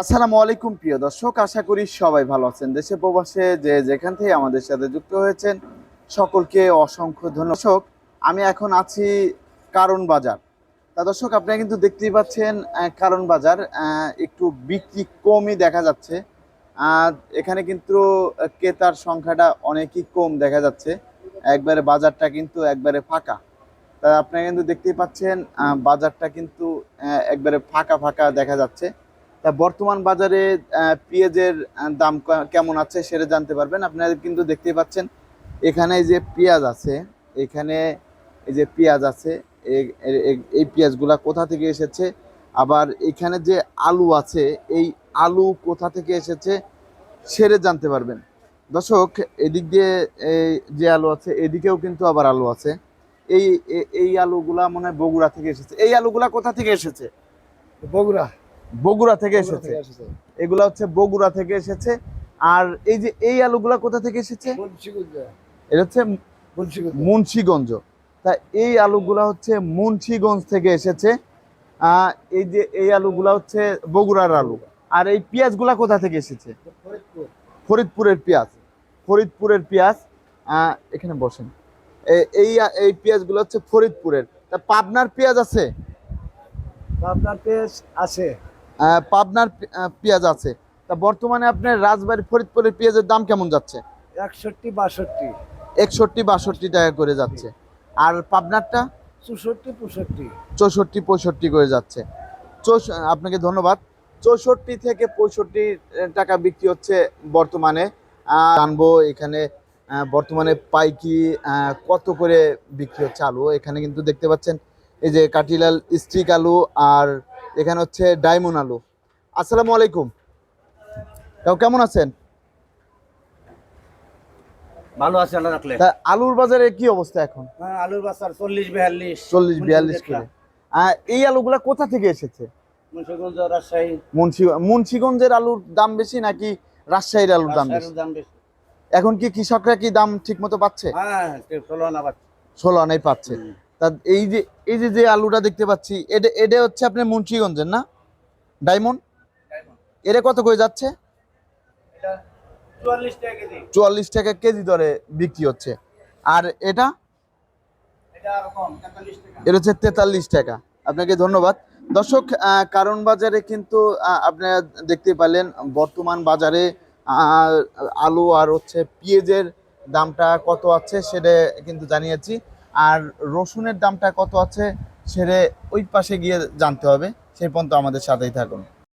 আসসালামু আলাইকুম, প্রিয় দর্শক। আশা করি সবাই ভালো আছেন। দেশে প্রবাসে যে যেখান থেকে আমাদের সাথে যুক্ত হয়েছেন, সকলকে অসংখ্য ধন্যবাদ। আমি এখন আছি কারণ বাজার। তা দর্শক, আপনারা কিন্তু দেখতেই পাচ্ছেন কারণ বাজার একটু বিক্রি কমই দেখা যাচ্ছে। এখানে কিন্তু ক্রেতার সংখ্যাটা অনেকই কম দেখা যাচ্ছে। একবারে বাজারটা কিন্তু একবারে ফাঁকা। তা আপনারা কিন্তু দেখতেই পাচ্ছেন বাজারটা কিন্তু একবারে ফাঁকা ফাঁকা দেখা যাচ্ছে। বর্তমান বাজারে পেঁয়াজের দাম কেমন আছে সেটা জানতে পারবেন। আপনারা কিন্তু দেখতেই পাচ্ছেন, এখানে যে পেঁয়াজ আছে, এখানে এই যে পেঁয়াজ আছে এই- পেঁয়াজগুলা কোথা থেকে এসেছে? আবার এখানে যে আলু আছে, এই আলু কোথা থেকে এসেছে সেরে জানতে পারবেন। দর্শক, এদিক দিয়ে যে আলু আছে, এদিকেও কিন্তু আবার আলু আছে। এই এই আলুগুলা মনে হয় বগুড়া থেকে এসেছে। এই আলুগুলা কোথা থেকে এসেছে? বগুড়া। বগুড়া থেকে এসেছে। এগুলা হচ্ছে বগুড়া থেকে এসেছে। আর এই যে এই আলুগুলা কোথা থেকে এসেছে? এটা হচ্ছে মুন্সিগঞ্জ। তা এই আলুগুলা হচ্ছে মুন্সিগঞ্জ থেকে এসেছে। এই যে এই আলুগুলা হচ্ছে বগুড়ার আলু। আর এই পেঁয়াজগুলা কোথা থেকে এসেছে? ফরিদপুরের পেঁয়াজ। ফরিদপুরের পেঁয়াজ। আহ, এখানে বসেন। এই এই পেঁয়াজগুলো হচ্ছে ফরিদপুরের। তা পাবনার পেঁয়াজ আছে? পাবনার পেঁয়াজ আছে। পাবনার পেঁয়াজ আছে। তা বর্তমানে আপনার রাজবাড়ী ফরিদপুরের পেঁয়াজের দাম কেমন যাচ্ছে? একষট্টি বাষট্টি। একষট্টি বাষট্টি টাকা করে যাচ্ছে। আর পাবনারটা? চৌষট্টি পঁয়ষট্টি। চৌষট্টি পঁয়ষট্টি করে যাচ্ছে। চৌষ আপনাকে ধন্যবাদ। চৌষট্টি থেকে পঁয়ষট্টি টাকা বিক্রি হচ্ছে বর্তমানে। আহ, জানব এখানে বর্তমানে পাইকি কত করে বিক্রি হচ্ছে আলু? এখানে কিন্তু দেখতে পাচ্ছেন এই যে কাটিলাল স্টিক আলু আর এখানে হচ্ছে ডায়মন্ড আলু। আসসালামু আলাইকুম। তাও কেমন আছেন? ভালো আছে আল্লাহ রাখলে। আলুর বাজারে কি অবস্থা এখন? হ্যাঁ আলুর বাজার চল্লিশ বিয়াল্লিশ। চল্লিশ বিয়াল্লিশ করে। আহ, এই আলুগুলা কোথা থেকে এসেছে? মুন্সিগঞ্জ রাজশাহী। মুন্সি মুন্সিগঞ্জের আলুর দাম বেশি নাকি রাজশাহীর আলুর দাম বেশি? এখন কি কৃষকরা কি দাম ঠিক মতো পাচ্ছে? হ্যাঁ পাচ্ছে। ষোলো আনাই পাচ্ছে। তা এই যে এই যে যে আলুটা দেখতে পাচ্ছি এটা এটা হচ্ছে আপনার মুন্সিগঞ্জের না? ডায়মন্ড? এটা কত করে যাচ্ছে? চুয়াল্লিশ টাকা কেজি। চুয়াল্লিশ টাকা কেজি দরে বিক্রি হচ্ছে। আর এটা? এটা হচ্ছে তেতাল্লিশ টাকা। আপনাকে ধন্যবাদ। দর্শক কারণ বাজারে কিন্তু আপনারা দেখতে পেলেন বর্তমান বাজারে আলু আর হচ্ছে পেঁয়াজের দামটা কত আছে সেটা কিন্তু জানিয়েছি। আর রসুনের দামটা কত আছে সেরে ওই পাশে গিয়ে জানতে হবে। সেই পর্যন্ত আমাদের সাথেই থাকুন।